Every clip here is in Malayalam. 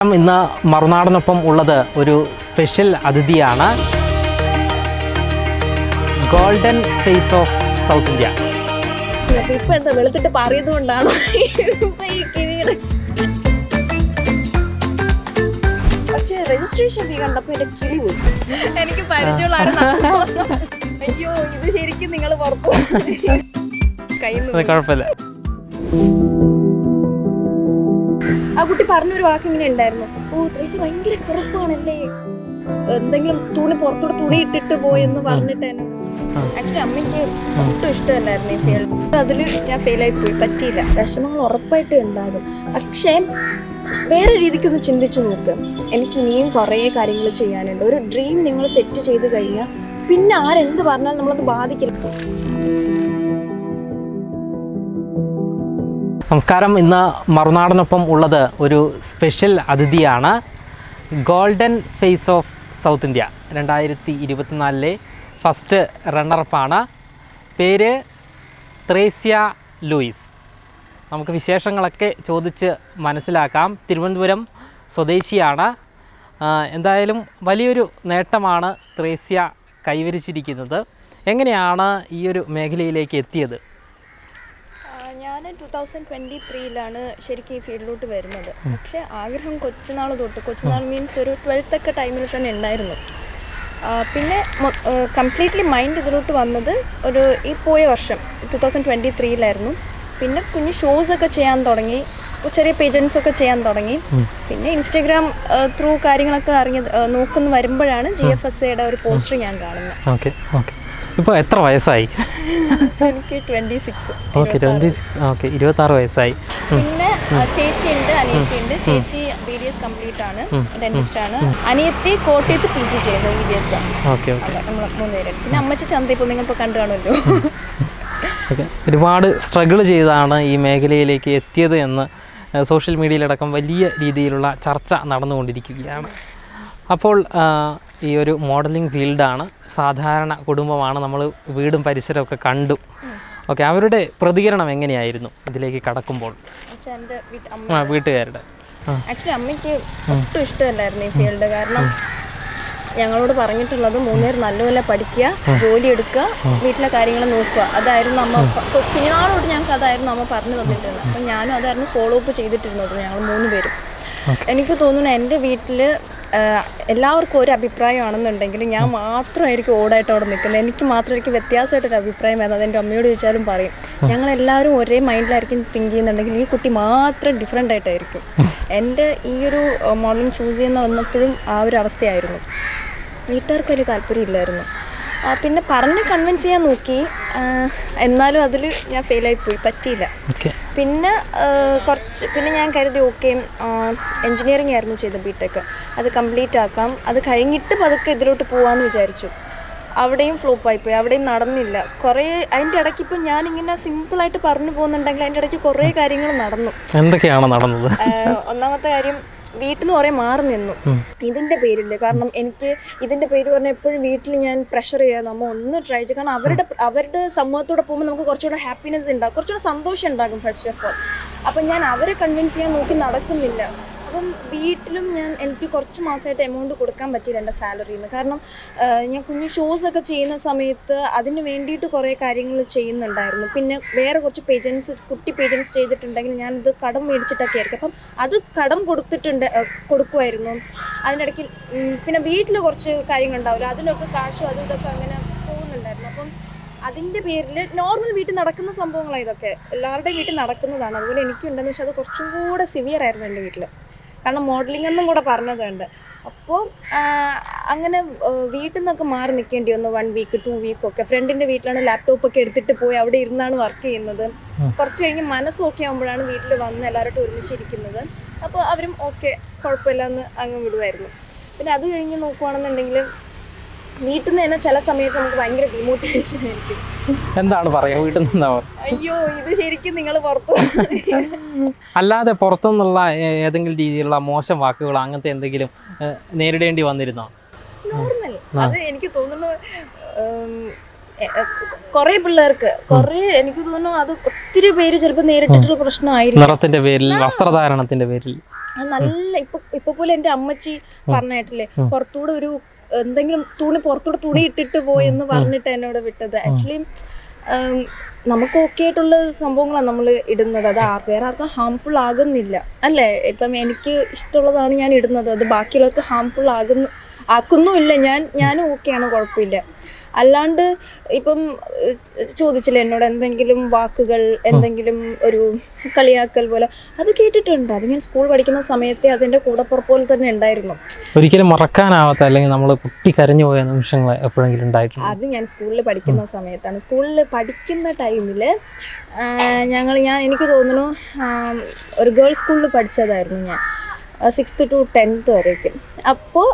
ഇന്ന് മറുനാടനൊപ്പം ഉള്ളത് ഒരു special അതിഥിയാണ്. Golden face of South India ഇപ്പൊ എന്താ വെളുത്തിട്ട് പക്ഷെ രജിസ്ട്രേഷൻ ഫീ കണ്ടപ്പോ എന്റെ കിളി പോയി. എനിക്ക് പരിചയമുള്ള അയ്യോ ഇത് ശരിക്കും നിങ്ങൾ പുറത്തു കൈ കുഴപ്പമില്ല. ആ കുട്ടി പറഞ്ഞൊരു വാക്ക് ഇങ്ങനെ ഉണ്ടായിരുന്നു. ഓ ത്രേസി ഭയങ്കര കറുപ്പാണല്ലേ. എന്തെങ്കിലും തുണി പുറത്തൂടെ തുണി ഇട്ടിട്ട് പോയെന്ന് പറഞ്ഞിട്ട് എന്നോട്. ആക്ച്വലി അമ്മയ്ക്ക് ഒട്ടും ഇഷ്ടമല്ലായിരുന്നു ഈ ഫീൽഡ് അതിൽ ഞാൻ ഫെയിലായി പോയി. പറ്റിയില്ല. വിഷമങ്ങൾ ഉറപ്പായിട്ടും ഉണ്ടാകും. പക്ഷേ വേറെ രീതിക്കൊന്ന് ചിന്തിച്ചു നോക്ക്. എനിക്ക് ഇനിയും കുറേ കാര്യങ്ങൾ ചെയ്യാനുണ്ട്. ഒരു ഡ്രീം നിങ്ങൾ സെറ്റ് ചെയ്ത് കഴിഞ്ഞാൽ പിന്നെ ആരെന്ത് പറഞ്ഞാലും നമ്മളത് ബാധിക്കില്ല. നമസ്കാരം. ഇന്ന് മറുനാടനൊപ്പം ഉള്ളത് ഒരു special അതിഥിയാണ് golden face of South India. രണ്ടായിരത്തി ഇരുപത്തിനാലിലെ ഫസ്റ്റ് റണ്ണറപ്പാണ്. പേര് ത്രേസ്യ ലൂയിസ്. നമുക്ക് വിശേഷങ്ങളൊക്കെ ചോദിച്ച് മനസ്സിലാക്കാം. തിരുവനന്തപുരം സ്വദേശിയാണ്. എന്തായാലും വലിയൊരു നേട്ടമാണ് ത്രേസ്യ കൈവരിച്ചിരിക്കുന്നത്. എങ്ങനെയാണ് ഈ ഒരു മേഖലയിലേക്ക് എത്തിയത്? ഞാൻ ടു തൗസൻഡ് ട്വന്റി ത്രീയിലാണ് ശരിക്കും ഈ ഫീൽഡിലോട്ട് വരുന്നത്. പക്ഷേ ആഗ്രഹം കൊച്ചുനാൾ തൊട്ട് കൊച്ചുനാൾ മീൻസ് ഒരു ട്വൽത്ത് ഒക്കെ ടൈമിൽ തന്നെ ഉണ്ടായിരുന്നു. പിന്നെ കംപ്ലീറ്റ്ലി മൈൻഡ് ഇതിലോട്ട് വന്നത് ഒരു ഈ പോയ വർഷം ടു തൗസൻഡ് ട്വന്റി ത്രീയിലായിരുന്നു പിന്നെ കുഞ്ഞ് ഷോസ് ഒക്കെ ചെയ്യാൻ തുടങ്ങി ചെറിയ പേജൻസ് ഒക്കെ ചെയ്യാൻ തുടങ്ങി. പിന്നെ ഇൻസ്റ്റഗ്രാം ത്രൂ കാര്യങ്ങളൊക്കെ അറിഞ്ഞ് നോക്കുന്നു വരുമ്പോഴാണ് ജി എഫ് എസ് എയുടെ ഒരു പോസ്റ്റർ ഞാൻ കാണുന്നത്. ഓക്കെ ഓക്കെ ഇപ്പോൾ എത്ര വയസ്സായി? എനിക്ക് twenty six okay twenty six okay ഇരുപത്താറ് വയസ്സായി. പിന്നെ ചേച്ചി ഉണ്ട് അനിയത്തി ഉണ്ട് ചേച്ചി ബി ഡി എസ് കംപ്ലീറ്റ് ആണ്. ഡെന്റിസ്റ്റ് ആണ്. അനിയത്തി കോട്ടയത്ത് പി ജി ചെയ്യുന്നു B D S okay okay നമ്മൾ മൂന്നുപേരും. പിന്നെ അമ്മച്ചി ചന്തയിപ്പോൾ നിങ്ങളിപ്പോൾ കണ്ടു കാണുമല്ലോ. ഓക്കെ ഒരുപാട് സ്ട്രഗിൾ ചെയ്താണ് ഈ മേഖലയിലേക്ക് എത്തിയത് എന്ന് സോഷ്യൽ മീഡിയയിലടക്കം വലിയ രീതിയിലുള്ള ചർച്ച നടന്നുകൊണ്ടിരിക്കുകയാണ്. അപ്പോൾ ഈ ഒരു മോഡലിംഗ് ഫീൽഡാണ്. സാധാരണ കുടുംബമാണ് നമ്മൾ വീടും പരിസരമൊക്കെ കണ്ടു. ഓക്കെ അവരുടെ പ്രതികരണം എങ്ങനെയായിരുന്നു ഇതിലേക്ക് കടക്കുമ്പോൾ? ആ വീട്ടുകാരുടെ. ആക്ച്വലി അമ്മയ്ക്ക് ഒട്ടും ഇഷ്ടമല്ലായിരുന്നു ഈ ഫീൽഡ്. കാരണം ഞങ്ങളോട് പറഞ്ഞിട്ടുള്ളത് മൂന്നുപേർ നല്ലപോലെ പഠിക്കുക ജോലി എടുക്കുക വീട്ടിലെ കാര്യങ്ങൾ നോക്കുക. അതായിരുന്നു അമ്മ കുഞ്ഞിനാളോട് കുഞ്ഞുനാളോട് ഞങ്ങൾക്ക് അതായിരുന്നു അമ്മ പറഞ്ഞു തന്നിട്ടുള്ളത്. അപ്പം ഞാനും അതായിരുന്നു ഫോളോ അപ്പ് ചെയ്തിട്ടിരുന്നത് ഞങ്ങൾ മൂന്ന് പേരും എനിക്ക് തോന്നുന്നു എന്റെ വീട്ടിൽ എല്ലാവർക്കും ഒരു അഭിപ്രായമാണെന്നുണ്ടെങ്കിലും ഞാൻ മാത്രമായിരിക്കും ഓടായിട്ട് അവിടെ നിൽക്കുന്നത്. എനിക്ക് മാത്രമായിരിക്കും വ്യത്യാസമായിട്ടൊരു അഭിപ്രായം വരുന്നത് എന്റെ അമ്മയോട് ചോദിച്ചാലും പറയും. ഞങ്ങൾ എല്ലാവരും ഒരേ മൈൻഡിലായിരിക്കും തിങ്ക് ചെയ്യുന്നുണ്ടെങ്കിൽ ഈ കുട്ടി മാത്രം ഡിഫറെന്റ് ആയിട്ടായിരിക്കും. എന്റെ ഈ ഒരു മോഡലിംഗ് ചൂസ് ചെയ്യുന്ന വന്നപ്പോഴും ആ ഒരു അവസ്ഥയായിരുന്നു. വീട്ടുകാർക്ക് വലിയ താല്പര്യമില്ലായിരുന്നു ഇല്ലായിരുന്നു പിന്നെ പറഞ്ഞ് കൺവിൻസ് ചെയ്യാൻ നോക്കി. എന്നാലും അതിൽ ഞാൻ ഫെയിലായി പോയി പറ്റിയില്ല. പിന്നെ കുറച്ച് പിന്നെ ഞാൻ കരുതി ഓക്കെ എൻജിനീയറിംഗ് ആയിരുന്നു ചെയ്തത് ബിടെക് അത് കംപ്ലീറ്റ് ആക്കാം. അത് കഴിഞ്ഞിട്ട് പതുക്കെ ഇതിലോട്ട് പോകാമെന്ന് വിചാരിച്ചു. അവിടെയും ഫ്ലോപ്പ് പോയി. അവിടെയും നടന്നില്ല. കുറേ അതിന്റെ ഇടയ്ക്ക് ഇപ്പം ഞാനിങ്ങനെ സിമ്പിളായിട്ട് പറഞ്ഞു പോകുന്നുണ്ടെങ്കിൽ അതിന്റെ ഇടയ്ക്ക് കുറേ കാര്യങ്ങൾ നടന്നു. എന്തൊക്കെയാണ് നടന്നത്? ഒന്നാമത്തെ കാര്യം വീട്ടിൽ നിന്ന് കുറേ മാറി നിന്നു. ഇതിന്റെ പേരിൽ കാരണം എനിക്ക് ഇതിന്റെ പേര് പറഞ്ഞാൽ എപ്പോഴും വീട്ടിൽ ഞാൻ പ്രഷർ ചെയ്യാൻ നമ്മ ഒന്ന് ട്രൈ ചെയ്യും കാരണം അവരുടെ അവരുടെ സമൂഹത്തോടെ പോകുമ്പോൾ നമുക്ക് കുറച്ചുകൂടെ ഹാപ്പിനെസ് ഉണ്ടാകും കുറച്ചുകൂടെ സന്തോഷം ഉണ്ടാകും ഫസ്റ്റ് ഓഫ് ഓൾ അപ്പം ഞാൻ അവരെ കൺവിൻസ് ചെയ്യാൻ നോക്കി നടക്കുന്നില്ല. അപ്പം വീട്ടിലും ഞാൻ എനിക്ക് കുറച്ച് മാസമായിട്ട് എമൗണ്ട് കൊടുക്കാൻ പറ്റിയില്ല എന്റെ സാലറിയിൽ നിന്ന് കാരണം ഞാൻ കുഞ്ഞു ഷോസ് ഒക്കെ ചെയ്യുന്ന സമയത്ത് അതിന് വേണ്ടിയിട്ട് കുറേ കാര്യങ്ങൾ ചെയ്യുന്നുണ്ടായിരുന്നു. പിന്നെ വേറെ കുറച്ച് പേജൻസ് കുട്ടി പേജൻസ് ചെയ്തിട്ടുണ്ടെങ്കിൽ ഞാനത് കടം മേടിച്ചിട്ടൊക്കെ ആയിരിക്കും. അപ്പം അത് കടം കൊടുത്തിട്ടുണ്ട് കൊടുക്കുമായിരുന്നു അതിനിടയ്ക്ക് പിന്നെ വീട്ടിൽ കുറച്ച് കാര്യങ്ങളുണ്ടാവില്ല. അതിനൊക്കെ കാശും അതും ഇതൊക്കെ അങ്ങനെ പോകുന്നുണ്ടായിരുന്നു. അപ്പം അതിന്റെ പേരിൽ നോർമൽ വീട്ടിൽ നടക്കുന്ന സംഭവങ്ങളാണ് ഇതൊക്കെ. എല്ലാവരുടെയും വീട്ടിൽ നടക്കുന്നതാണ്. അതുപോലെ എനിക്കുണ്ടെന്ന് പക്ഷെ അത് കുറച്ചും കൂടെ സിവിയർ ആയിരുന്നു എന്റെ വീട്ടിൽ കാരണം മോഡലിംഗ് എന്നും കൂടെ പറഞ്ഞതുണ്ട് അപ്പോൾ അങ്ങനെ വീട്ടിൽ നിന്നൊക്കെ മാറി നിൽക്കേണ്ടി വന്നു. വൺ വീക്ക് ടു വീക്ക് ഒക്കെ. ഫ്രണ്ടിന്റെ വീട്ടിലാണ് ലാപ്ടോപ്പ് ഒക്കെ എടുത്തിട്ട് പോയി അവിടെ ഇരുന്നാണ് വർക്ക് ചെയ്യുന്നത്. കുറച്ച് കഴിഞ്ഞ് മനസ്സ് ഓക്കെ ആകുമ്പോഴാണ് വീട്ടിൽ വന്ന് എല്ലാവരോട്ടും ഒരുമിച്ചിരിക്കുന്നത് അപ്പോൾ അവരും ഓക്കെ കുഴപ്പമില്ല എന്ന് അങ്ങ് വിടുമായിരുന്നു പിന്നെ അത് കഴിഞ്ഞ് നോക്കുവാണെന്നുണ്ടെങ്കിൽ വീട്ടിൽ നിന്ന് തന്നെ ചില സമയത്ത് നമുക്ക് ഭയങ്കര ഡിമോട്ടിവേഷൻ ആയിരിക്കും. എന്താണ് പറയാ? വീട്ടിൽ നിന്നാ അയ്യോ ഇത് ശരിക്കും നിങ്ങൾ പുറത്തു അല്ലാതെ പുറത്തുനിന്നുള്ള ഏതെങ്കിലും രീതിയിലുള്ള മോശം വാക്കുകൾ അങ്ങനത്തെ എന്തെങ്കിലും നേരിടേണ്ടി വന്നിരുന്നോ? നോർമൽ അത് എനിക്ക് തോന്നുന്നു കുറെ പിള്ളേർക്ക് കുറെ എനിക്ക് തോന്നുന്നു അത് ഒത്തിരി പേര് ചിലപ്പോൾ നേരിട്ടിട്ടുള്ള പ്രശ്നമായിരിക്കും. നിറത്തിന്റെ പേരിൽ വസ്ത്രധാരണത്തിന്റെ പേരിൽ. നല്ല ഇപ്പൊ ഇപ്പൊ പോലെ എന്റെ അമ്മച്ചി പറഞ്ഞായിട്ടില്ലേ പുറത്തൂടെ ഒരു എന്തെങ്കിലും തുണി പുറത്തൂടെ തുണി ഇട്ടിട്ട് പോയെന്ന് എന്ന് പറഞ്ഞിട്ട് എന്നോട് വിട്ടത്. ആക്ച്വലി നമുക്ക് ഓക്കെ ആയിട്ടുള്ള സംഭവങ്ങളാണ് നമ്മൾ ഇടുന്നത്. അത് ആ- വേറെ ആർക്കും ഹാംഫുൾ ആകുന്നില്ല. അല്ലേ? ഇപ്പം എനിക്ക് ഇഷ്ടമുള്ളതാണ് ഞാൻ ഇടുന്നത്. അത് ബാക്കിയുള്ളവർക്ക് ഹാംഫുൾ ആകുന്നു ആക്കുന്നുമില്ല. ഞാൻ ഞാനും ആണ് കുഴപ്പമില്ല. അല്ലാണ്ട് ഇപ്പം ചോദിച്ചില്ലേ എന്നോട് എന്തെങ്കിലും വാക്കുകൾ എന്തെങ്കിലും ഒരു കളിയാക്കൽ പോലെ അത് കേട്ടിട്ടുണ്ട്. അത് ഞാൻ സ്കൂൾ പഠിക്കുന്ന സമയത്തെ അതിന്റെ കൂടപ്പുറപ്പോലെ തന്നെ ഉണ്ടായിരുന്നു. ഒരിക്കലും മറക്കാനാവാത്ത അല്ലെങ്കിൽ നമ്മൾ കുട്ടി കരഞ്ഞു പോയ നിമിഷങ്ങൾ എപ്പോഴെങ്കിലും ഉണ്ടായിട്ടുണ്ട്? അത് ഞാൻ സ്കൂളിൽ പഠിക്കുന്ന സമയത്താണ്. സ്കൂളിൽ പഠിക്കുന്ന ടൈമിൽ ഞങ്ങൾ ഞാൻ എനിക്ക് തോന്നുന്നു ഒരു ഗേൾസ് സ്കൂളിൽ പഠിച്ചതായിരുന്നു ഞാൻ. സിക്സ്ത് ടു ടെൻത്ത് വരേക്കും. അപ്പോൾ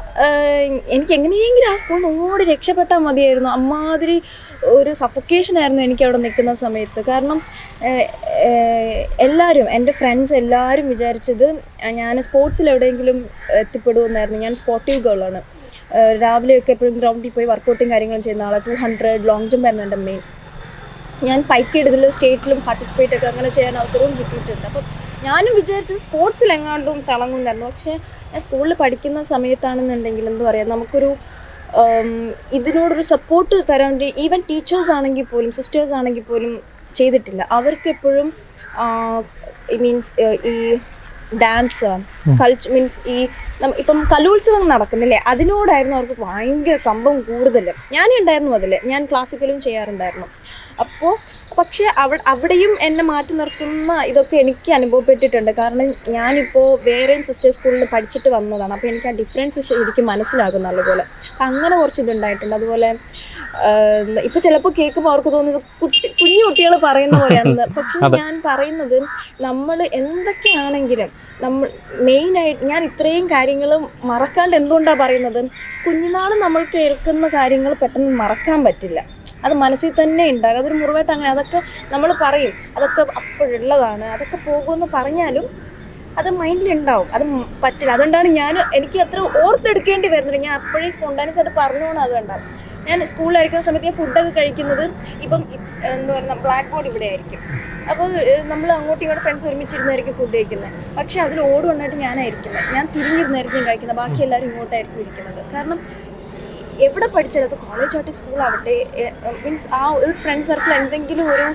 എനിക്ക് എങ്ങനെയെങ്കിലും ആ സ്കൂളിൽ ഓടി രക്ഷപ്പെട്ടാൽ മതിയായിരുന്നു. അമ്മാതിരി ഒരു സഫക്കേഷൻ ആയിരുന്നു എനിക്ക് അവിടെ നിൽക്കുന്ന സമയത്ത്. കാരണം എല്ലാവരും എന്റെ ഫ്രണ്ട്സ് എല്ലാവരും വിചാരിച്ചത് ഞാൻ സ്പോർട്സിൽ എവിടെയെങ്കിലും എത്തിപ്പെടുമെന്നായിരുന്നു. ഞാൻ സ്പോർട്ടീവ് ഗേളാണ് രാവിലെയൊക്കെ എപ്പോഴും ഗ്രൗണ്ടിൽ പോയി വർക്കൗട്ടും കാര്യങ്ങളും ചെയ്യുന്ന ആളാണ് ടു ഹൺഡ്രഡ് ലോങ് ജമ്പ് ആയിരുന്നു എന്റെ മെയിൻ ഞാൻ പൈക്ക് എടുത്തില്ല സ്റ്റേറ്റിലും പാർട്ടിസിപ്പേറ്റ് ഒക്കെ അങ്ങനെ ചെയ്യാൻ അവസരവും കിട്ടിയിട്ടുണ്ട്. അപ്പം ഞാനും വിചാരിച്ചത് സ്പോർട്സിൽ എങ്ങാണ്ടും തിളങ്ങുന്നായിരുന്നു പക്ഷേ ഞാൻ സ്കൂളിൽ പഠിക്കുന്ന സമയത്താണെന്നുണ്ടെങ്കിൽ എന്താ പറയുക നമുക്കൊരു ഇതിനോടൊരു സപ്പോർട്ട് തരാൻ വേണ്ടി ഈവൻ ടീച്ചേഴ്സ് ആണെങ്കിൽ പോലും സിസ്റ്റേഴ്സ് ആണെങ്കിൽ പോലും ചെയ്തിട്ടില്ല. അവർക്ക് എപ്പോഴും മീൻസ് ഈ ഡാൻസ് കൾച്ചർ മീൻസ് ഈ ഇപ്പം കലോത്സവം നടക്കുന്നില്ലേ അതിനോടായിരുന്നു അവർക്ക് ഭയങ്കര കമ്പം കൂടുതൽ ഞാനേ ഉണ്ടായിരുന്നു അതിൽ ഞാൻ ക്ലാസിക്കലും ചെയ്യാറുണ്ടായിരുന്നു. അപ്പോൾ പക്ഷേ അവിടെ അവിടെയും എന്നെ മാറ്റി നിർത്തുന്ന ഇതൊക്കെ എനിക്ക് അനുഭവപ്പെട്ടിട്ടുണ്ട്. കാരണം ഞാനിപ്പോൾ വേറെയും സിസ്റ്റർ സ്കൂളിൽ പഠിച്ചിട്ട് വന്നതാണ്. അപ്പോൾ എനിക്ക് ആ ഡിഫറൻസ് ശരിക്കും മനസ്സിലാകും നല്ലപോലെ. അങ്ങനെ കുറച്ച് ഇതുണ്ടായിട്ടുണ്ട് അതുപോലെ ഇപ്പം ചിലപ്പോൾ കേൾക്കുമ്പോൾ അവർക്ക് തോന്നുന്നത് കുട്ടി കുഞ്ഞു കുട്ടികൾ പറയുന്ന പോലെയാണെന്ന്. പക്ഷെ ഞാൻ പറയുന്നത് നമ്മൾ എന്തൊക്കെയാണെങ്കിലും നമ്മൾ മെയിനായിട്ട് ഞാൻ ഇത്രയും കാര്യങ്ങൾ മറക്കാണ്ട് എന്തുകൊണ്ടാണ് പറയുന്നത്? കുഞ്ഞുനാൾ നമ്മൾ കേൾക്കുന്ന കാര്യങ്ങൾ പെട്ടെന്ന് മറക്കാൻ പറ്റില്ല. അത് മനസ്സിൽ തന്നെ ഉണ്ടാകും. അതൊരു മുറിവായിട്ട് അങ്ങനെ അതൊക്കെ നമ്മൾ പറയും. അതൊക്കെ അപ്പോഴുള്ളതാണ്. അതൊക്കെ പോകുമെന്ന് പറഞ്ഞാലും അത് മൈൻഡിൽ ഉണ്ടാവും. അത് പറ്റില്ല. അതുകൊണ്ടാണ് ഞാൻ എനിക്ക് അത്ര ഓർത്തെടുക്കേണ്ടി വരുന്നില്ല. ഞാൻ അപ്പോഴേ സ്പോണ്ടാനിയസ് ആയിട്ട് പറഞ്ഞോണം അത് ഉണ്ടാവും ഞാൻ സ്കൂളിലായിരിക്കുന്ന സമയത്ത് ഞാൻ ഫുഡൊക്കെ കഴിക്കുന്നത് ഇപ്പം എന്താ പറയുക ബ്ലാക്ക് ബോർഡ് ഇവിടെ ആയിരിക്കും അപ്പോൾ നമ്മൾ അങ്ങോട്ടും ഇങ്ങോട്ടും ഫ്രണ്ട്സ് ഒരുമിച്ചിരുന്നായിരിക്കും ഫുഡ് കഴിക്കുന്നത് പക്ഷേ അതിൽ ഓട് വന്നിട്ട് ഞാനായിരിക്കുന്നത് ഞാൻ തിരിഞ്ഞിരുന്നായിരിക്കും കഴിക്കുന്നത് ബാക്കി എല്ലാവരും ഇങ്ങോട്ടായിരിക്കും ഇരിക്കുന്നത്. കാരണം എവിടെ പഠിച്ചെടുത്ത് കോളേജ് ആവട്ടെ സ്കൂളാവട്ടെ മീൻസ് ആ ഒരു ഫ്രണ്ട് സർക്കിൾ എന്തെങ്കിലും ഒരു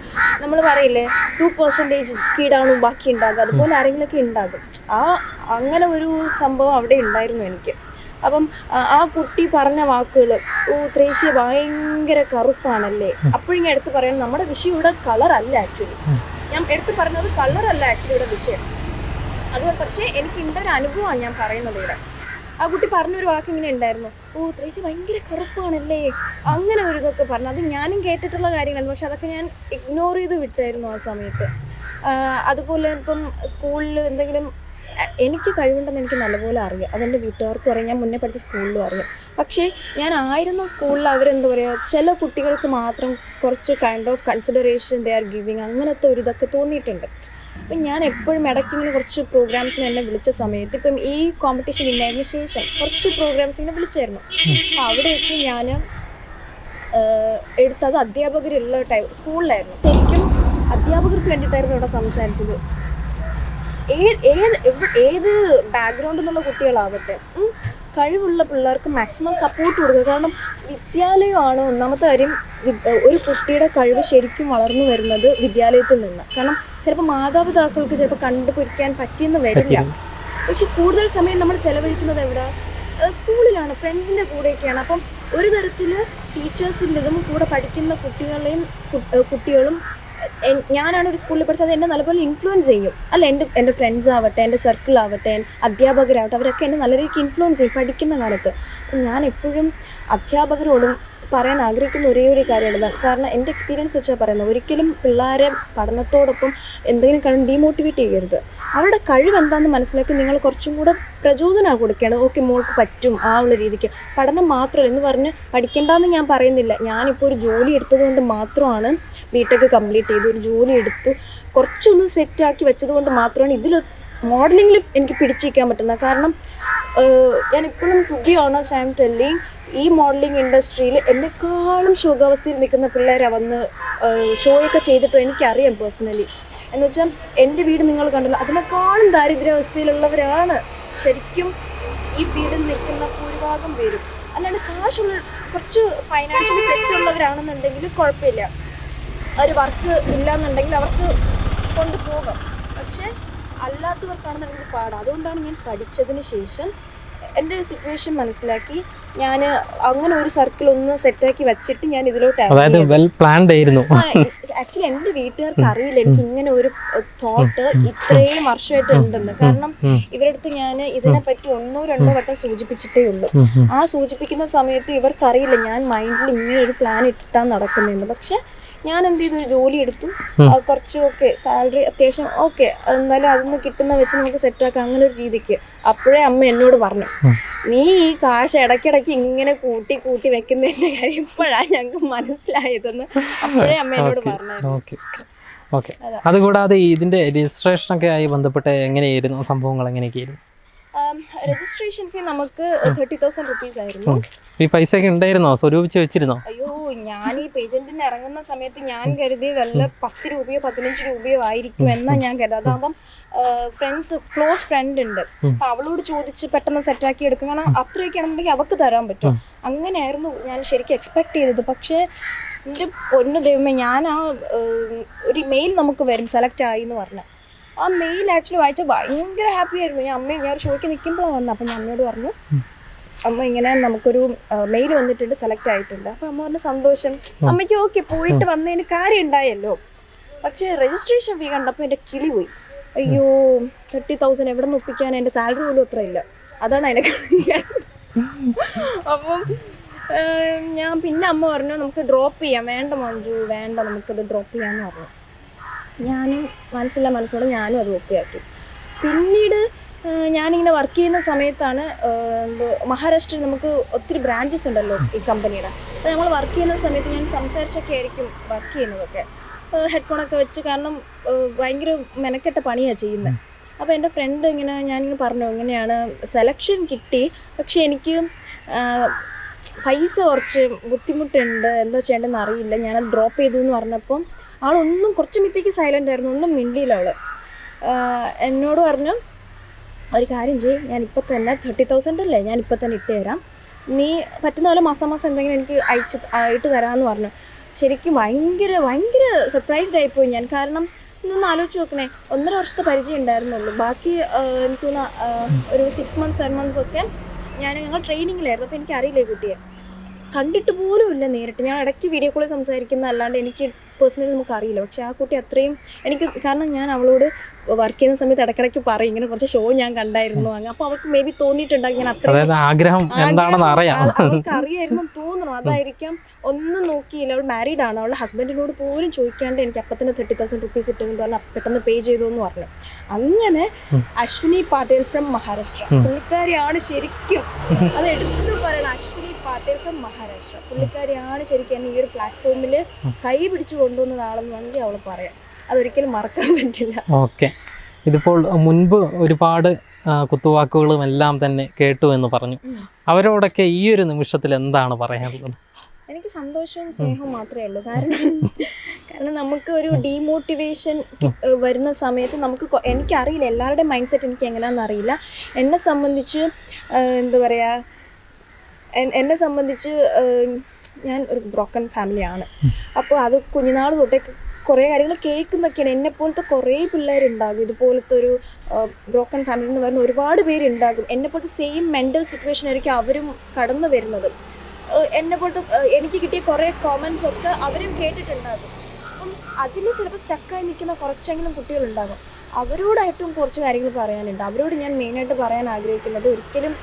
നമ്മൾ പറയില്ലേ ടു പെർസെന്റേജ് കീടാണു ബാക്കി ഉണ്ടാകുക അതുപോലെ ആരെങ്കിലുമൊക്കെ ഉണ്ടാകും. ആ അങ്ങനെ ഒരു സംഭവം അവിടെ ഉണ്ടായിരുന്നു എനിക്ക്. അപ്പം ആ- കുട്ടി പറഞ്ഞ വാക്കുകൾ ഓ ത്രേസ്യ ഭയങ്കര കറുപ്പാണല്ലേ? അപ്പോഴും ഞാൻ എടുത്ത് പറയാൻ നമ്മുടെ വിഷയം ഇവിടെ കളർ അല്ല ആക്ച്വലി ഞാൻ എടുത്ത് പറഞ്ഞത് കളർ അല്ല ആക്ച്വലി ഇവിടെ വിഷയം. അത് പക്ഷേ എനിക്ക് ഇന്ന ഒരു അനുഭവമാണ് ഞാൻ പറയുന്നത് ഇവിടെ. ആ കുട്ടി പറഞ്ഞൊരു വാക്ക് ഇങ്ങനെ ഉണ്ടായിരുന്നു. ഓ ത്രേസി ഭയങ്കര കറുപ്പാണല്ലേ? അങ്ങനെ ഒരു ഇതൊക്കെ പറഞ്ഞു. അത് ഞാനും കേട്ടിട്ടുള്ള കാര്യങ്ങളാണ്. പക്ഷെ അതൊക്കെ ഞാൻ ഇഗ്നോർ ചെയ്ത് വിട്ടായിരുന്നു ആ സമയത്ത്. അതുപോലെ ഇപ്പം സ്കൂളിൽ എന്തെങ്കിലും എനിക്ക് കഴിവുണ്ടെന്ന് എനിക്ക് നല്ലപോലെ അറിയാം. അതെന്റെ വീട്ടുകാർക്കും അറിയാം. ഞാൻ മുന്നേ പഠിച്ച സ്കൂളിലും അറിയാം. പക്ഷേ ഞാൻ ആയിരുന്ന സ്കൂളിൽ അവരെന്താ പറയുക ചില കുട്ടികൾക്ക് മാത്രം കുറച്ച് kind of consideration they are giving അങ്ങനത്തെ ഒരു ഇതൊക്കെ തോന്നിയിട്ടുണ്ട്. അപ്പം ഞാൻ എപ്പോഴും ഇടയ്ക്ക് ഇങ്ങനെ കുറച്ച് പ്രോഗ്രാംസിന് എന്നെ വിളിച്ച സമയത്ത് ഇപ്പം ഈ കോമ്പറ്റീഷൻ ഇല്ലായതിനു ശേഷം കുറച്ച് പ്രോഗ്രാംസ് ഇങ്ങനെ വിളിച്ചായിരുന്നു. അപ്പം അവിടെയൊക്കെ ഞാൻ എടുത്തത് അധ്യാപകരുള്ള ടൈം സ്കൂളിലായിരുന്നു. ശരിക്കും അധ്യാപകർക്ക് വേണ്ടിയിട്ടായിരുന്നു ഇവിടെ സംസാരിച്ചത്. ഏത് ഏത് ബാക്ക്ഗ്രൗണ്ടിൽ നിന്നുള്ള കുട്ടികളാവട്ടെ കഴിവുള്ള പിള്ളേർക്ക് മാക്സിമം സപ്പോർട്ട് കൊടുക്കുക. കാരണം വിദ്യാലയമാണ് ഒന്നാമത്തെ കാര്യം ഒരു കുട്ടിയുടെ കഴിവ് ശരിക്കും വളർന്നു വരുന്നത് വിദ്യാലയത്തിൽ നിന്ന്. കാരണം ചിലപ്പോൾ മാതാപിതാക്കൾക്ക് ചിലപ്പോൾ കണ്ടുപിടിക്കാൻ പറ്റിയെന്ന് വരില്ല. പക്ഷെ കൂടുതൽ സമയം നമ്മൾ ചെലവഴിക്കുന്നത് എവിടെ? സ്കൂളിലാണ് ഫ്രണ്ട്സിന്റെ കൂടെയൊക്കെയാണ്. അപ്പം ഒരു തരത്തിൽ ടീച്ചേഴ്സിന്റെതും കൂടെ പഠിക്കുന്ന കുട്ടികളെയും കുട്ടികളും ഞാനാണ് ഒരു സ്കൂളിൽ പഠിച്ചത് എന്നെ നല്ലപോലെ ഇൻഫ്ലുവൻസ് ചെയ്യും. അല്ല എന്റെ എന്റെ ഫ്രണ്ട്സ് ആവട്ടെ എന്റെ സർക്കിൾ ആവട്ടെ അധ്യാപകരാവട്ടെ അവരൊക്കെ എന്നെ നല്ല രീതിക്ക് ഇൻഫ്ലുവൻസ് ചെയ്യും പഠിക്കുന്ന കാലത്ത്. ഞാൻ എപ്പോഴും അധ്യാപകരോടും പറയാൻ ആഗ്രഹിക്കുന്ന ഒരേ ഒരു കാര്യമാണ് കാരണം എന്റെ എക്സ്പീരിയൻസ് വെച്ചാൽ പറയുന്നത് ഒരിക്കലും പിള്ളേരെ പഠനത്തോടൊപ്പം എന്തെങ്കിലും കാരണം ഡീമോട്ടിവേറ്റ് ചെയ്യരുത്. അവരുടെ കഴിവ് എന്താണെന്ന് മനസ്സിലാക്കി നിങ്ങൾ കുറച്ചും കൂടെ പ്രചോദനം കൊടുക്കുകയാണ്. ഓക്കെ മോൾക്ക് പറ്റും ആ ഉള്ള രീതിക്ക്. പഠനം മാത്രമല്ല എന്ന് പറഞ്ഞ് പഠിക്കേണ്ടെന്ന് ഞാൻ പറയുന്നില്ല. ഞാനിപ്പോൾ ഒരു ജോലി എടുത്തതുകൊണ്ട് മാത്രമാണ് ബിടെക് കംപ്ലീറ്റ് ചെയ്തു ഒരു ജോലി എടുത്തു. കുറച്ചൊന്ന് സെറ്റാക്കി വെച്ചത് കൊണ്ട് മാത്രമാണ് ഇതിൽ മോഡലിങ്ങിൽ എനിക്ക് പിടിച്ചിരിക്കാൻ പറ്റുന്നത്. കാരണം ഞാൻ ഇപ്പോഴും ടു ബി ഓണേഴ്സ് ഐ എം ടെല്ലിങ് ഈ മോഡലിംഗ് ഇൻഡസ്ട്രിയിൽ എന്നെക്കാളും ശോകാവസ്ഥയിൽ നിൽക്കുന്ന പിള്ളേരെ വന്ന് ഷോയൊക്കെ ചെയ്തിട്ട് എനിക്കറിയാം പേഴ്സണലി എന്ന് വെച്ചാൽ എന്റെ വീട് നിങ്ങൾ കണ്ടല്ലോ അതിനേക്കാളും ദാരിദ്ര്യാവസ്ഥയിലുള്ളവരാണ്. ശരിക്കും ഈ ഫീൽഡിൽ നിൽക്കുന്ന ഭൂരിഭാഗം പേരും. അല്ലാണ്ട് കാശുള്ള കുറച്ച് ഫൈനാൻഷ്യൽ സെറ്റ് ഉള്ളവരാണെന്നുണ്ടെങ്കിൽ കുഴപ്പമില്ല. ഒരു വർക്ക് ഇല്ലാന്നുണ്ടെങ്കിൽ അവർക്ക് കൊണ്ടുപോകാം. പക്ഷെ അല്ലാത്തവർക്കാണെന്നുണ്ടെങ്കിൽ പാടാം. അതുകൊണ്ടാണ് ഞാൻ പഠിച്ചതിന് ശേഷം എന്റെ സിറ്റുവേഷൻ മനസ്സിലാക്കി. ഞാൻ അങ്ങനെ ഒരു സർക്കിൾ ഒന്ന് സെറ്റാക്കി വെച്ചിട്ട് ഞാൻ ഇതിലോട്ട് അതായത് വെൽ പ്ലാൻഡ് ആയിരുന്നു. ആക്ച്വലി എന്റെ വീട്ടുകാർക്ക് അറിയില്ല. എനിക്ക് ഇങ്ങനെ ഒരു തോട്ട് ഇത്രയും വർഷമായിട്ട് ഉണ്ടെന്ന്. കാരണം ഇവരടുത്ത് ഞാൻ ഇതിനെ പറ്റി ഒന്നോ രണ്ടോ വട്ടം സൂചിപ്പിച്ചിട്ടേ ഉള്ളൂ. ആ സൂചിപ്പിക്കുന്ന സമയത്ത് ഇവർക്കറിയില്ല. ഞാൻ മൈൻഡിൽ ഇങ്ങനെ ഒരു പ്ലാൻ ഇട്ടിട്ടാണ് നടക്കുന്നതെന്ന്. പക്ഷെ ഞാൻ എന്ത് ചെയ്തു ജോലി എടുത്തു കുറച്ച് ഓക്കെ സാലറി അത്യാവശ്യം ഓക്കെ. എന്നാലും അതൊന്ന് കിട്ടുന്ന വെച്ച് നമുക്ക് സെറ്റ് ആക്കാം അങ്ങനെ ഒരു രീതിക്ക്. അപ്പോഴേ അമ്മ എന്നോട് പറഞ്ഞു നീ ഈ കാശ് ഇടയ്ക്കിടയ്ക്ക് ഇങ്ങനെ കൂട്ടി കൂട്ടി വെക്കുന്നതിന്റെ കാര്യം ഇപ്പോഴാണ് ഞങ്ങൾക്ക് മനസ്സിലായതെന്ന്. അപ്പോഴേ അമ്മ എന്നോട് പറഞ്ഞു ഓക്കെ. അതുകൂടാതെ ഇതിന്റെ രജിസ്ട്രേഷൻ ഒക്കെ ആയി ബന്ധപ്പെട്ട് എങ്ങനെയായിരുന്നു? സംഭവങ്ങൾ എങ്ങനെയൊക്കെയായിരുന്നു? രജിസ്ട്രേഷൻ ഫീ നമുക്ക് തേർട്ടി തൗസൻഡ് റുപ്പീസ് ആയിരുന്നു. ഈ പൈസ ഒക്കെ ഉണ്ടായിരുന്നോ? സ്വരൂപിച്ച് വെച്ചിരുന്നോ? അയ്യോ ഞാൻ ഈ പേജന്റിന് ഇറങ്ങുന്ന സമയത്ത് ഞാൻ കരുതി വല്ല പത്ത് രൂപയോ പതിനഞ്ച് രൂപയോ ആയിരിക്കും എന്നാ ഞാൻ കരുതി അതാകുമ്പം ഫ്രണ്ട്സ് ക്ലോസ് ഫ്രണ്ട് ഉണ്ട്. അപ്പൊ അവളോട് ചോദിച്ച് പെട്ടെന്ന് സെറ്റാക്കി എടുക്കും. കാരണം അത്രയൊക്കെ ആണെന്നുണ്ടെങ്കിൽ അവക്ക് തരാൻ പറ്റും. അങ്ങനെയായിരുന്നു ഞാൻ ശരിക്കും എക്സ്പെക്ട് ചെയ്തത്. പക്ഷേ എന്റെ പൊന്നു ദൈവമേ ഞാൻ ആ ഒരു മെയിൽ നമുക്ക് വരും സെലക്ട് ആയി എന്ന് പറഞ്ഞു. ആ മെയിൽ ആക്ച്വലി വായിച്ചാൽ ഭയങ്കര ഹാപ്പി ആയിരുന്നു. ഞാൻ അമ്മയും ഞാൻ ഒരു ഷോയ്ക്ക് നിൽക്കുമ്പോഴാണ് വന്നത്. അപ്പം ഞാൻ അമ്മയോട് പറഞ്ഞു അമ്മ ഇങ്ങനെ നമുക്കൊരു മെയിൽ വന്നിട്ടുണ്ട് സെലക്ട് ആയിട്ടുണ്ട്. അപ്പൊ അമ്മ പറഞ്ഞ സന്തോഷം. അമ്മയ്ക്ക് ഓക്കെ പോയിട്ട് വന്നതിന് കാര്യം ഉണ്ടായല്ലോ. പക്ഷേ രജിസ്ട്രേഷൻ ഫീ കണ്ടപ്പോൾ എന്റെ കിളി പോയി. അയ്യോ തേർട്ടി തൗസൻഡ് എവിടെ നിന്ന് ഒപ്പിക്കാൻ എന്റെ സാലറി പോലും അത്ര ഇല്ല. അതാണ് അതിനെ കളിക്കാൻ അപ്പം ഞാൻ പിന്നെ അമ്മ പറഞ്ഞു നമുക്ക് ഡ്രോപ്പ് ചെയ്യാം. വേണ്ട മഞ്ജു വേണ്ട നമുക്കത് ഡ്രോപ്പ് ചെയ്യാമെന്ന് പറഞ്ഞു. ഞാനും മനസ്സില്ല മനസ്സോടെ ഞാനും അത് ഓക്കെ ആക്കി. പിന്നീട് ഞാനിങ്ങനെ വർക്ക് ചെയ്യുന്ന സമയത്താണ് മഹാരാഷ്ട്രയിൽ നമുക്ക് ഒത്തിരി ബ്രാഞ്ചസ് ഉണ്ടല്ലോ ഈ കമ്പനിയുടെ അപ്പോൾ നമ്മൾ വർക്ക് ചെയ്യുന്ന സമയത്ത് ഞാൻ സംസാരിച്ചൊക്കെ ആയിരിക്കും വർക്ക് ചെയ്യുന്നതൊക്കെ. ഹെഡ്ഫോണൊക്കെ വെച്ച് കാരണം ഭയങ്കര മെനക്കെട്ട പണിയാണ് ചെയ്യുന്നത് അപ്പോൾ എന്റെ ഫ്രണ്ട് ഇങ്ങനെ ഞാനിങ്ങനെ പറഞ്ഞു ഇങ്ങനെയാണ് സെലക്ഷൻ കിട്ടി. പക്ഷേ എനിക്ക് പൈസ കുറച്ച് ബുദ്ധിമുട്ടുണ്ട്. എന്താ ചെയ്യേണ്ടതെന്ന് അറിയില്ല. ഞാനത് ഡ്രോപ്പ് ചെയ്തു എന്ന് പറഞ്ഞപ്പം ആളൊന്നും കുറച്ച് മിത്തേക്ക് സൈലന്റ് ആയിരുന്നു. ഒന്നും മിണ്ടിയില്ല അവൾ എന്നോട് പറഞ്ഞു ഒരു കാര്യം ചെയ്യും. ഇപ്പം തന്നെ തേർട്ടി തൗസൻഡ് അല്ലേ? ഇപ്പം തന്നെ ഇട്ട് തരാം. നീ പറ്റുന്ന പോലെ മാസം മാസം എന്തെങ്കിലും എനിക്ക് അയച്ച് ഇട്ട് തരാമെന്ന് പറഞ്ഞു. ശരിക്കും ഭയങ്കര ഭയങ്കര സർപ്രൈസ്ഡ് ആയിപ്പോയി ഞാൻ. കാരണം ഇന്നൊന്ന് ആലോചിച്ച് നോക്കണേ. ഒന്നര വർഷത്തെ പരിചയം ഉണ്ടായിരുന്നുള്ളൂ. ബാക്കി എനിക്ക് തോന്നുന്ന ഒരു സിക്സ് മന്ത്സ് സെവൻ മന്ത്സ് ഒക്കെ ഞാൻ ഞങ്ങൾ ട്രെയിനിങ്ങിലായിരുന്നു അപ്പോൾ എനിക്കറിയില്ലേ കുട്ടിയെ. കണ്ടിട്ട് പോലും ഇല്ല നേരിട്ട്. ഞാൻ ഇടയ്ക്ക് വീഡിയോ കോളിൽ സംസാരിക്കുന്ന അല്ലാണ്ട് എനിക്ക് പേഴ്സണലി നമുക്ക് അറിയില്ല. പക്ഷെ ആ കുട്ടി അത്രയും എനിക്ക് കാരണം ഞാൻ അവളോട് വർക്ക് ചെയ്യുന്ന സമയത്ത് ഇടയ്ക്കിടയ്ക്ക് പറയും. ഇങ്ങനെ കുറച്ച് ഷോ ഞാൻ കണ്ടായിരുന്നു അങ്ങ്. അപ്പോൾ അവൾക്ക് മേ ബി തോന്നിയിട്ടുണ്ടാകും ആഗ്രഹം എന്താണെന്ന് അറിയാം. അവൾക്ക് അറിയായിരുന്നു തോന്നുന്നു അതായിരിക്കാം. ഒന്നും നോക്കിയില്ല. അവൾ മാരീഡ് ആണ്. അവളുടെ ഹസ്ബൻഡിനോട് പോലും ചോദിക്കാണ്ട് എനിക്ക് അപ്പം തന്നെ തേർട്ടി തൗസൻഡ് റുപ്പീസ് ഇട്ടെന്ന് പറഞ്ഞ് പെട്ടെന്ന് പേ ചെയ്തു എന്ന് പറഞ്ഞു. അങ്ങനെ അശ്വിനി പാട്ടേൽ ഫ്രം മഹാരാഷ്ട്ര. പുള്ളിക്കാരിയാണ് ശരിക്കും അത് എടുത്തു പറയണം അശ്വിനി പാട്ടേൽ ഫ്രം മഹാരാഷ്ട്ര. പുള്ളിക്കാരിയാണ് ശരിക്കും എന്നെ ഈ ഒരു പ്ലാറ്റ്ഫോമിൽ കൈ പിടിച്ചു കൊണ്ടുവന്നതാണെന്ന് വേണമെങ്കിൽ അവൾ പറയാം. അതൊരിക്കലും മറക്കാൻ പറ്റില്ല. ഓക്കെ. ഇതിപ്പോൾ മുൻപ് ഒരുപാട് കുത്തുവാക്കുകളും എല്ലാം തന്നെ കേട്ടു എന്ന് പറഞ്ഞു. അവരോടൊക്കെ ഈ ഒരു നിമിഷത്തിൽ എന്താണ് പറയാനുള്ളത്? എനിക്ക് സന്തോഷവും സ്നേഹവും മാത്രമേ ഉള്ളൂ. കാരണം കാരണം നമുക്ക് ഒരു ഡീമോട്ടിവേഷൻ വരുന്ന സമയത്ത് നമുക്ക് എനിക്കറിയില്ല. എല്ലാവരുടെയും മൈൻഡ് സെറ്റ് എനിക്ക് എങ്ങനെയാണെന്ന് അറിയില്ല. എന്നെ സംബന്ധിച്ച് എന്താ പറയുക എന്നെ സംബന്ധിച്ച് ഞാൻ ഒരു ബ്രോക്കൺ ഫാമിലിയാണ് അപ്പോൾ അത് കുഞ്ഞുനാൾ തൊട്ടേ കുറേ കാര്യങ്ങൾ കേൾക്കുന്നൊക്കെയാണ്. എന്നെ പോലത്തെ കുറേ പിള്ളേരുണ്ടാകും. ഇതുപോലത്തെ ഒരു ബ്രോക്കൺ ഫാമിലി എന്ന് പറയുന്ന ഒരുപാട് പേരുണ്ടാകും. എന്നെ പോലത്തെ സെയിം മെന്റൽ സിറ്റുവേഷൻ ആയിരിക്കും അവരും കടന്നു വരുന്നത്. എന്നെ പോലത്തെ എനിക്ക് കിട്ടിയ കുറേ കോമൻസ് ഒക്കെ അവരും കേട്ടിട്ടുണ്ടാകും. അപ്പം അതിൽ ചിലപ്പോൾ സ്റ്റക്കായി നിൽക്കുന്ന കുറച്ചെങ്കിലും കുട്ടികളുണ്ടാകും. അവരോടായിട്ടും കുറച്ച് കാര്യങ്ങൾ പറയാനുണ്ട്. അവരോട് ഞാൻ മെയിനായിട്ട് പറയാൻ ആഗ്രഹിക്കുന്നത് ഒരിക്കലും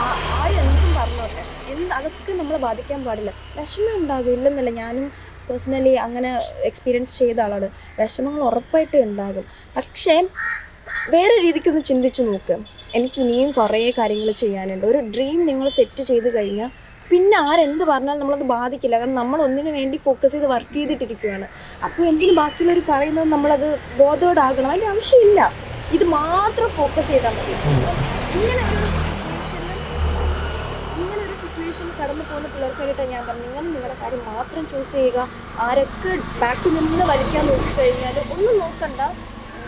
ആ- ആരും എന്തും പറഞ്ഞോട്ടെ എന്ത് അതൊക്കെ നമ്മളെ ബാധിക്കാൻ പാടില്ല. വിഷമം ഉണ്ടാകും ഇല്ലെന്നല്ല ഞാനും പേഴ്സണലി അങ്ങനെ എക്സ്പീരിയൻസ് ചെയ്ത ആളാണ്. വിഷമങ്ങൾ ഉറപ്പായിട്ടും ഉണ്ടാകും. പക്ഷേ വേറെ രീതിക്കൊന്ന് ചിന്തിച്ച് നോക്ക്. എനിക്ക് ഇനിയും കുറേ കാര്യങ്ങൾ ചെയ്യാനുണ്ട്. ഒരു ഡ്രീം നിങ്ങൾ സെറ്റ് ചെയ്ത് കഴിഞ്ഞാൽ പിന്നെ ആരെന്ത് പറഞ്ഞാലും നമ്മളത് ബാധിക്കില്ല. കാരണം നമ്മൾ ഒന്നിനു വേണ്ടി ഫോക്കസ് ചെയ്ത് വർക്ക് ചെയ്തിട്ടിരിക്കുകയാണ്. അപ്പോൾ എന്തിനു ബാക്കിയുള്ളവർ പറയുന്നത് നമ്മളത് ബോധോടാകണം? അതിന്റെ ആവശ്യമില്ല. ഇത് മാത്രം ഫോക്കസ് ചെയ്താൽ മതി. ഇങ്ങനെ ജനറേഷൻ കടന്നു പോകുന്ന പിള്ളേർക്ക് ഞാൻ പറഞ്ഞു നിങ്ങൾ നിങ്ങളുടെ കാര്യം മാത്രം ചൂസ് ചെയ്യുക. ആരൊക്കെ ബാക്കിൽ നിന്ന് വലിക്കാൻ നോക്കിക്കഴിഞ്ഞാൽ ഒന്നും നോക്കണ്ട.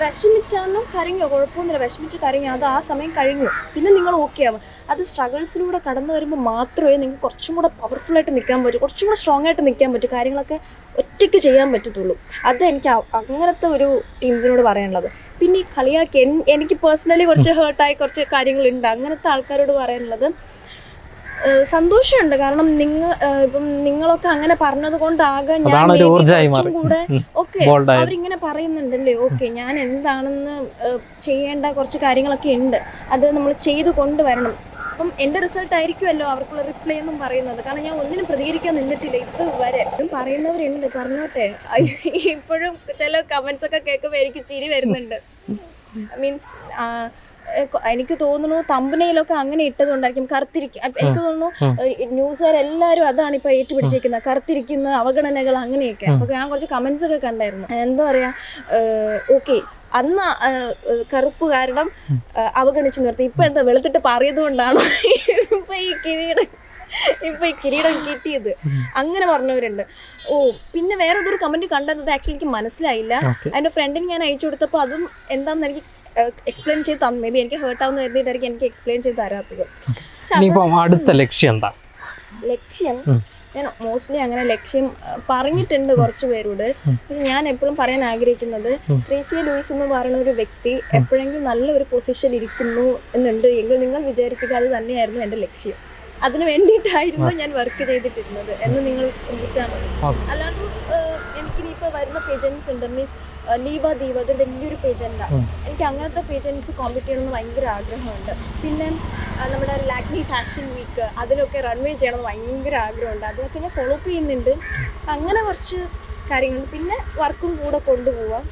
വിഷമിച്ചാലും കരഞ്ഞോ കുഴപ്പമൊന്നുമില്ല. വിഷമിച്ച് കരഞ്ഞോ അത് ആ സമയം കഴിഞ്ഞു. പിന്നെ നിങ്ങൾ ഓക്കെ ആവും അത് സ്ട്രഗിൾസിലൂടെ കടന്നു വരുമ്പോൾ മാത്രമേ നിങ്ങൾക്ക് കുറച്ചും കൂടെ പവർഫുള്ളായിട്ട് നിൽക്കാൻ പറ്റൂ. കുറച്ചും കൂടെ സ്ട്രോങ് ആയിട്ട് നിൽക്കാൻ പറ്റും. കാര്യങ്ങളൊക്കെ ഒറ്റയ്ക്ക് ചെയ്യാൻ പറ്റത്തുള്ളൂ. അത് എനിക്ക് അങ്ങനത്തെ ഒരു ടീംസിനോട് പറയാനുള്ളത്. പിന്നെ ഈ കളിയാക്കി എനിക്ക് പേഴ്സണലി കുറച്ച് ഹേർട്ടായി കുറച്ച് കാര്യങ്ങളുണ്ട്. അങ്ങനത്തെ ആൾക്കാരോട് പറയാനുള്ളത് സന്തോഷമുണ്ട്. കാരണം നിങ്ങൾ ഇപ്പം നിങ്ങളൊക്കെ അങ്ങനെ പറഞ്ഞത് കൊണ്ടാകെ ഞാൻ. കൂടെ. ഓക്കെ അവരിങ്ങനെ പറയുന്നുണ്ടല്ലേ? ഓക്കെ ഞാൻ എന്താണെന്ന് ചെയ്യേണ്ട കുറച്ച് കാര്യങ്ങളൊക്കെ ഉണ്ട്. അത് നമ്മൾ ചെയ്തു കൊണ്ടുവരണം. അപ്പം എന്റെ റിസൾട്ട് ആയിരിക്കുമല്ലോ അവർക്കുള്ള റിപ്ലൈ എന്നും പറയുന്നത്. കാരണം ഞാൻ ഒന്നിനും പ്രതികരിക്കാൻ നിന്നിട്ടില്ല. ഇതുവരെ ഇതും പറയുന്നവരുണ്ട്. പറഞ്ഞോട്ടെ. ഇപ്പോഴും ചില കമന്റ്സ് ഒക്കെ കേൾക്കുമ്പോൾ എനിക്ക് ചിരി വരുന്നുണ്ട്. മീൻസ് എനിക്ക് തോന്നുന്നു തമ്പനയിലൊക്കെ അങ്ങനെ ഇട്ടതുകൊണ്ടായിരിക്കും കറുത്തിരിക്കും എനിക്ക് തോന്നുന്നു ന്യൂസുകാരെല്ലാരും അതാണ് ഇപ്പൊ ഏറ്റുപിടിച്ചിരിക്കുന്നത് കറുത്തിരിക്കുന്ന അവഗണനകൾ അങ്ങനെയൊക്കെ. അപ്പൊ ഞാൻ കുറച്ച് കമന്റ്സ് ഒക്കെ കണ്ടായിരുന്നു. എന്താ പറയാ ഓക്കെ അന്ന് കറുപ്പ് കാരണം അവഗണിച്ചു നിർത്തി. ഇപ്പൊ എന്താ വെളുത്തിട്ട് പറയത് കൊണ്ടാണ്? ഇപ്പൊ ഈ കിരീടം ഇപ്പൊ ഈ കിരീടം കിട്ടിയത്. അങ്ങനെ പറഞ്ഞവരുണ്ട്. ഓ പിന്നെ വേറെ ഏതൊരു കമന്റ് കണ്ടത് ആക്ച്വലി എനിക്ക് മനസ്സിലായില്ല. അതിന്റെ ഫ്രണ്ടിന് ഞാൻ അയച്ചു കൊടുത്തപ്പോൾ അതും എന്താണെന്ന് എനിക്ക് എക്സ്പ്ലെയിൻ ചെയ്ത് തന്നു. മേ ബി എനിക്ക് ഹേർട്ട് ആവുന്ന കരുതിയിട്ടായിരിക്കും എനിക്ക് എക്സ്പ്ലെയിൻ ചെയ്ത് തരാത്തത്. ഇനിയിപ്പം അടുത്ത ലക്ഷ്യം എന്താ? ലക്ഷ്യം? ഞാൻ മോസ്റ്റ്ലി അങ്ങനെ ലക്ഷ്യം പറഞ്ഞിട്ടുണ്ട് കുറച്ച് പേരോട്. പക്ഷെ ഞാൻ എപ്പോഴും പറയാൻ ആഗ്രഹിക്കുന്നത് ട്രീസിയ ലൂയിസ് എന്ന് പറയുന്ന ഒരു വ്യക്തി എപ്പോഴെങ്കിലും നല്ല ഒരു പൊസിഷൻ ഇരിക്കുന്നു എന്നുണ്ട് എങ്കിൽ നിങ്ങൾ വിചാരിക്കുക അത് തന്നെയായിരുന്നു എന്റെ ലക്ഷ്യം. അതിനു വേണ്ടിയിട്ടായിരുന്നു ഞാൻ വർക്ക് ചെയ്തിട്ടിരുന്നത് എന്ന് നിങ്ങൾ ചിന്തിച്ചാൽ മതി. അല്ലാണ്ട് എനിക്കിനിപ്പോൾ വരുന്ന പേജൻസ് ഉണ്ട്. മീൻസ് ലീവ ദീവ അത് വലിയൊരു പേജന്റാ എനിക്ക് അങ്ങനത്തെ പേജൻസ് കോമ്പിറ്റ് ചെയ്യണമെന്ന് ഭയങ്കര ആഗ്രഹമുണ്ട്. പിന്നെ നമ്മുടെ ലാക്മി ഫാഷൻ വീക്ക് അതിലൊക്കെ റൺവേ ചെയ്യണമെന്ന് ഭയങ്കര ആഗ്രഹമുണ്ട്. അതിലൊക്കെ ഞാൻ ഫോളോ അപ്പ് ചെയ്യുന്നുണ്ട്. അങ്ങനെ കുറച്ച് കാര്യങ്ങൾ. പിന്നെ വർക്കും കൂടെ കൊണ്ടുപോവാം.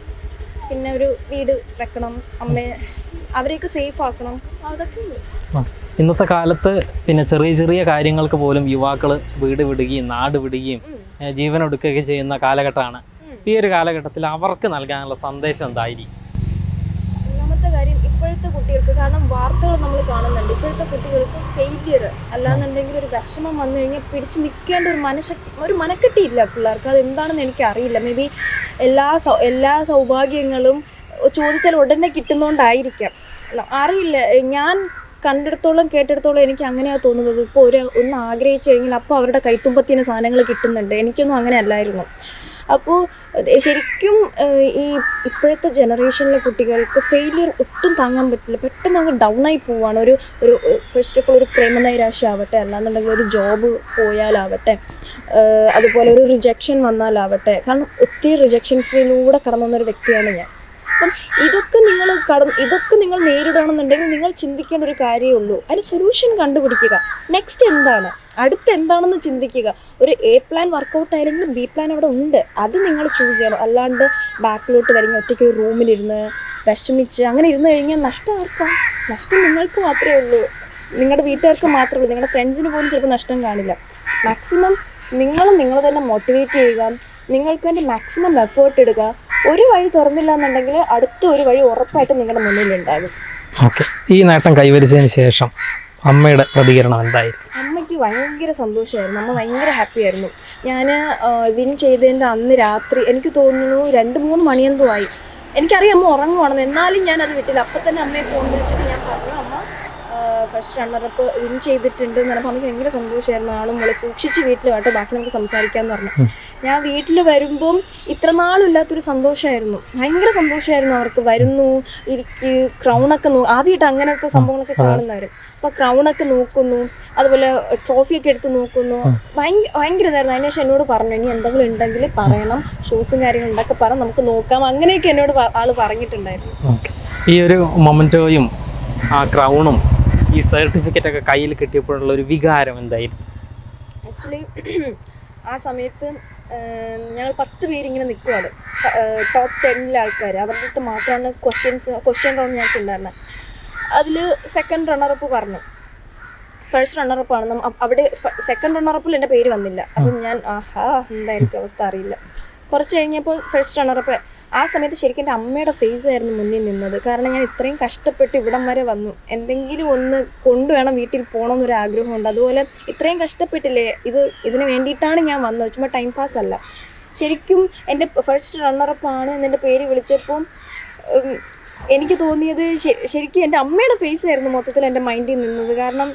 പിന്നെ ഒരു വീട് വെക്കണം. അമ്മയെ അവരെയൊക്കെ സേഫ് ആക്കണം. അതൊക്കെ ഇന്നത്തെ കാലത്ത് പിന്നെ ചെറിയ ചെറിയ കാര്യങ്ങൾക്ക് പോലും യുവാക്കൾ വീട് വിടുകയും നാട് വിടുകയും ജീവനൊടുക്കുകയൊക്കെ ചെയ്യുന്ന കാലഘട്ടമാണ്. ഈ ഒരു കാലഘട്ടത്തിൽ അവർക്ക് നൽകാനുള്ള സന്ദേശം എന്തായിരിക്കും? കാര്യം ഇപ്പോഴത്തെ കുട്ടികൾക്ക് കാരണം വാർത്തകൾ നമ്മൾ കാണുന്നുണ്ട്. ഇപ്പോഴത്തെ കുട്ടികൾക്ക് ഫെയിലിയർ അല്ലാന്നുണ്ടെങ്കിൽ ഒരു വിഷമം വന്നു കഴിഞ്ഞാൽ പിടിച്ചു നിൽക്കേണ്ട ഒരു മനഃശക്തി ഒരു മനക്കെട്ടിയില്ല പിള്ളേർക്ക്. അത് എന്താണെന്ന് എനിക്ക് അറിയില്ല മേ ബി എല്ലാ എല്ലാ സൗഭാഗ്യങ്ങളും ചോദിച്ചാൽ ഉടനെ കിട്ടുന്നതുകൊണ്ടായിരിക്കാം അല്ല, അറിയില്ല. ഞാൻ കണ്ടിടത്തോളം കേട്ടിടത്തോളം എനിക്ക് അങ്ങനെയാണ് തോന്നുന്നത്. ഇപ്പോൾ ഒരു ഒന്ന് ആഗ്രഹിച്ചു കഴിഞ്ഞാൽ അപ്പോൾ അവരുടെ കൈത്തുമ്പത്തിന് സാധനങ്ങൾ കിട്ടുന്നുണ്ട്. എനിക്കൊന്നും അങ്ങനെ അല്ലായിരുന്നു. അപ്പോൾ ശരിക്കും ഈ ഇപ്പോഴത്തെ ജനറേഷനിലെ കുട്ടികൾക്ക് ഫെയിലിയർ ഒട്ടും താങ്ങാൻ പറ്റില്ല. പെട്ടെന്ന് അങ്ങ് ഡൗൺ ആയി പോവാണ്. ഒരു ഒരു ഫസ്റ്റ് ഓഫ് ഓൾ ഒരു പ്രേമനൈരാശ ആവട്ടെ അല്ലാന്നുണ്ടെങ്കിൽ ഒരു ജോബ് പോയാലാവട്ടെ അതുപോലെ ഒരു റിജക്ഷൻ വന്നാലാവട്ടെ. കാരണം ഒത്തിരി റിജക്ഷൻസിലൂടെ കടന്നു വന്നൊരു വ്യക്തിയാണ് ഞാൻ. അപ്പം ഇതൊക്കെ നിങ്ങൾ കട ഇതൊക്കെ നിങ്ങൾ നേരിടണമെന്നുണ്ടെങ്കിൽ നിങ്ങൾ ചിന്തിക്കേണ്ട ഒരു കാര്യമേ ഉള്ളൂ. അതിന് സൊല്യൂഷൻ കണ്ടുപിടിക്കുക. നെക്സ്റ്റ് എന്താണ്? അടുത്ത് എന്താണെന്ന് ചിന്തിക്കുക. ഒരു എ പ്ലാൻ വർക്കൗട്ട് ആയില്ലെങ്കിലും ബി പ്ലാൻ അവിടെ ഉണ്ട്. അത് നിങ്ങൾ ചൂസ് ചെയ്യണം. അല്ലാണ്ട് ബാക്കിലോട്ട് കഴിഞ്ഞ് ഒറ്റയ്ക്ക് ഒരു റൂമിലിരുന്ന് വിഷമിച്ച് അങ്ങനെ ഇരുന്ന് കഴിഞ്ഞാൽ നഷ്ടം ആർക്കാം? നഷ്ടം നിങ്ങൾക്ക് മാത്രമേ ഉള്ളൂ. നിങ്ങളുടെ വീട്ടുകാർക്ക് മാത്രമേ ഉള്ളൂ. നിങ്ങളുടെ ഫ്രണ്ട്സിന് പോലും ചിലപ്പോൾ നഷ്ടം കാണില്ല. മാക്സിമം നിങ്ങൾ നിങ്ങൾ തന്നെ മോട്ടിവേറ്റ് ചെയ്യുക. നിങ്ങൾക്ക് വേണ്ടി മാക്സിമം എഫേർട്ട് ഇടുക. ഒരു വഴി തുറന്നില്ല എന്നുണ്ടെങ്കിൽ അടുത്ത ഒരു വഴി ഉറപ്പായിട്ട് നിങ്ങളുടെ മുന്നിൽ ഉണ്ടാകും ഓക്കെ ഈ നേട്ടം കൈവരിച്ചതിന് ശേഷം അമ്മയുടെ പ്രതികരണം എന്തായിരിക്കും ഭയങ്കര സന്തോഷമായിരുന്നു അമ്മ ഭയങ്കര ഹാപ്പി ആയിരുന്നു. ഞാൻ വിൻ ചെയ്തതിന്റെ അന്ന് രാത്രി എനിക്ക് തോന്നുന്നു രണ്ട് മൂന്ന് മണിയെന്തോ ആയി. എനിക്കറിയാം അമ്മ ഉറങ്ങുവാണെന്ന്. എന്നാലും ഞാൻ അത് വിട്ടില്ല. അപ്പം തന്നെ അമ്മയെ ഫോൺ വിളിച്ചിട്ട് ഞാൻ പറഞ്ഞു അമ്മ ഫസ്റ്റ് റണ്ണറപ്പ് വിൻ ചെയ്തിട്ടുണ്ട് എന്ന് പറഞ്ഞപ്പോൾ അമ്മയ്ക്ക് ഭയങ്കര സന്തോഷമായിരുന്നു ആളും മോളെ സൂക്ഷിച്ച് വീട്ടിൽ ബാക്കി നമുക്ക് സംസാരിക്കാമെന്ന് പറഞ്ഞു. ഞാൻ വീട്ടിൽ വരുമ്പം ഇത്ര നാളില്ലാത്തൊരു സന്തോഷമായിരുന്നു ഭയങ്കര സന്തോഷമായിരുന്നു അവർക്ക്. വരുന്നു ഇരിക്ക് ക്രൗണൊക്കെ നോ ആദ്യമായിട്ട് അങ്ങനത്തെ സംഭവങ്ങളൊക്കെ കാണുന്നവർ അപ്പോൾ ക്രൗണൊക്കെ നോക്കുന്നു. അതുപോലെ ട്രോഫിയൊക്കെ എടുത്ത് നോക്കുന്നു. ഭയങ്കര ഇതായിരുന്നു. അതിനുശേഷം എന്നോട് പറഞ്ഞു ഇനി എന്തെങ്കിലും ഉണ്ടെങ്കിൽ പറയണം. ഷൂസും കാര്യങ്ങളും ഉണ്ടൊക്കെ പറ നമുക്ക് നോക്കാം. അങ്ങനെയൊക്കെ എന്നോട് ആൾ പറഞ്ഞിട്ടുണ്ടായിരുന്നു. ഈ ഒരു മൊമെന്റോയും ആ ക്രൗണും ഈ സർട്ടിഫിക്കറ്റ് ഒക്കെ കയ്യിൽ കിട്ടിയപ്പോഴുള്ള ഒരു വികാരം എന്തായിരുന്നു? ആക്ച്വലി ആ സമയത്ത് ഞങ്ങൾ പത്ത് പേരിങ്ങനെ നിൽക്കുവാണ് ടോപ്പ് ടെന്നിലെ ആൾക്കാർ അവരുടെ അടുത്ത് മാത്രമാണ് ക്വസ്റ്റ്യൻസ് ക്വസ്റ്റ്യൻ റൗണ്ട് ഞങ്ങൾക്ക് ഉണ്ടായിരുന്നത് അതിൽ സെക്കൻഡ് റണ്ണറപ്പ് പറഞ്ഞു. ഫസ്റ്റ് റണ്ണറപ്പാണ് അവിടെ സെക്കൻഡ് റണ്ണറപ്പിൽ എന്റെ പേര് വന്നില്ല. അപ്പം ഞാൻ ആഹാ എന്തായിരിക്കും അവസ്ഥ അറിയില്ല. കുറച്ച് കഴിഞ്ഞപ്പോൾ ഫസ്റ്റ് റണ്ണറപ്പ് ആ സമയത്ത് ശരിക്കും എന്റെ അമ്മയുടെ ഫേസ് ആയിരുന്നു മുന്നിൽ നിന്നത്. കാരണം ഞാൻ ഇത്രയും കഷ്ടപ്പെട്ട് ഇവിടം വരെ വന്നു. എന്തെങ്കിലും ഒന്ന് കൊണ്ടുവേണം വീട്ടിൽ പോകണമെന്നൊരു ആഗ്രഹമുണ്ട്. അതുപോലെ ഇത്രയും കഷ്ടപ്പെട്ടില്ലേ ഇത് ഇതിന് വേണ്ടിയിട്ടാണ് ഞാൻ വന്നത്. ചുമ്മാ ടൈം പാസ് അല്ല. ശരിക്കും എന്റെ ഫസ്റ്റ് റണ്ണറപ്പാണ് എന്നെ പേര് വിളിച്ചപ്പം ഉം, എനിക്ക് തോന്നിയത് ശരിക്കും എന്റെ അമ്മയുടെ ഫേസ് ആയിരുന്നു മൊത്തത്തിൽ എന്റെ മൈൻഡിൽ നിന്നത്. കാരണം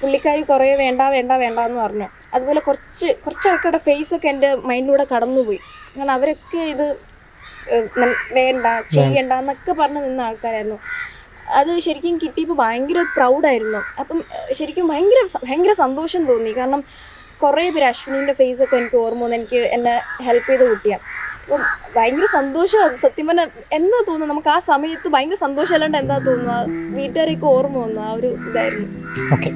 പുള്ളിക്കാരി കുറേ വേണ്ട വേണ്ട വേണ്ട എന്ന് പറഞ്ഞു. അതുപോലെ കുറച്ച് കുറച്ച് ആൾക്കാരുടെ ഫേസ് ഒക്കെ എന്റെ മൈൻഡിലൂടെ കടന്നുപോയി. കാരണം അവരൊക്കെ ഇത് വേണ്ട ചെയ്യണ്ട എന്നൊക്കെ പറഞ്ഞ് നിന്ന ആൾക്കാരായിരുന്നു. അത് ശരിക്കും കിട്ടിയപ്പോൾ ഭയങ്കര പ്രൗഡായിരുന്നു അപ്പം ശരിക്കും ഭയങ്കര ഭയങ്കര സന്തോഷം തോന്നി. കാരണം കുറേ പേര് അശ്വിനിന്റെ ഫേസ് ഒക്കെ എനിക്ക് ഓർമ്മ വന്നു. എനിക്ക് എന്നെ ഹെൽപ്പ് ചെയ്ത് കുട്ടിയാണ്. ഭയങ്കര സന്തോഷം സത്യം പറഞ്ഞാൽ എന്താ തോന്നുന്നത്? നമുക്ക് ആ സമയത്ത് ഭയങ്കര സന്തോഷം അല്ലാണ്ട് എന്താ തോന്നുന്നത്? വീട്ടുകാരെയൊക്കെ ഓർമ്മ വന്നു. ആ ഒരു ഇതായിരുന്നു. ഓക്കെ